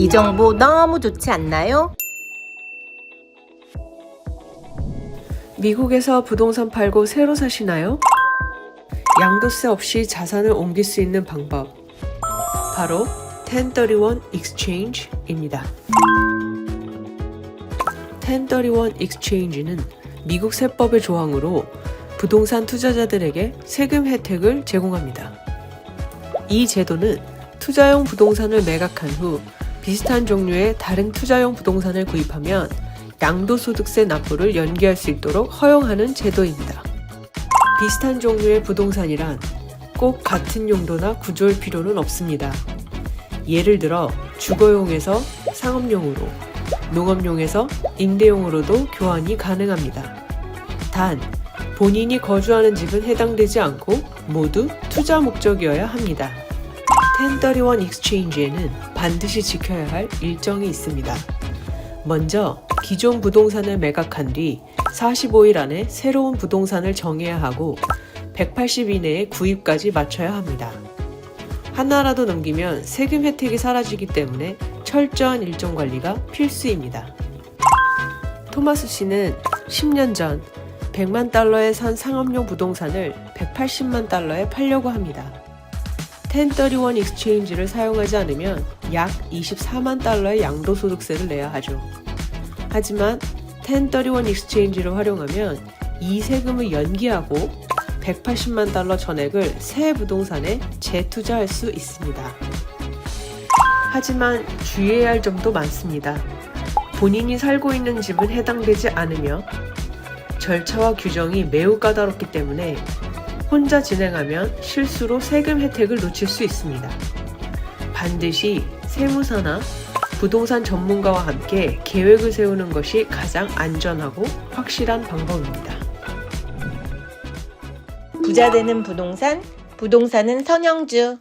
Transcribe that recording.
이 정보 너무 좋지 않나요? 미국에서 부동산 팔고 새로 사시나요? 양도세 없이 자산을 옮길 수 있는 방법. 바로 1031 Exchange입니다. 1031 Exchange는 미국 세법의 조항으로 부동산 투자자들에게 세금 혜택을 제공합니다. 이 제도는 투자용 부동산을 매각한 후 비슷한 종류의 다른 투자용 부동산을 구입하면 양도소득세 납부를 연기할 수 있도록 허용하는 제도입니다. 비슷한 종류의 부동산이란 꼭 같은 용도나 구조일 필요는 없습니다. 예를 들어 주거용에서 상업용으로, 농업용에서 임대용으로도 교환이 가능합니다. 단, 본인이 거주하는 집은 해당되지 않고 모두 투자 목적이어야 합니다. 1031 Exchange에는 반드시 지켜야 할 일정이 있습니다. 먼저 기존 부동산을 매각한 뒤 45일 안에 새로운 부동산을 정해야 하고 180 이내에 구입까지 마쳐야 합니다. 하나라도 넘기면 세금 혜택이 사라지기 때문에 철저한 일정 관리가 필수입니다. 토마스 씨는 10년 전 100만 달러에 산 상업용 부동산을 180만 달러에 팔려고 합니다. 1031 익스체인지를 사용하지 않으면 약 24만 달러의 양도소득세를 내야 하죠. 하지만 1031 익스체인지를 활용하면 이 세금을 연기하고 180만 달러 전액을 새 부동산에 재투자할 수 있습니다. 하지만 주의해야 할 점도 많습니다. 본인이 살고 있는 집은 해당되지 않으며 절차와 규정이 매우 까다롭기 때문에 혼자 진행하면 실수로 세금 혜택을 놓칠 수 있습니다. 반드시 세무사나 부동산 전문가와 함께 계획을 세우는 것이 가장 안전하고 확실한 방법입니다. 부자 되는 부동산, 부동산은 선영주.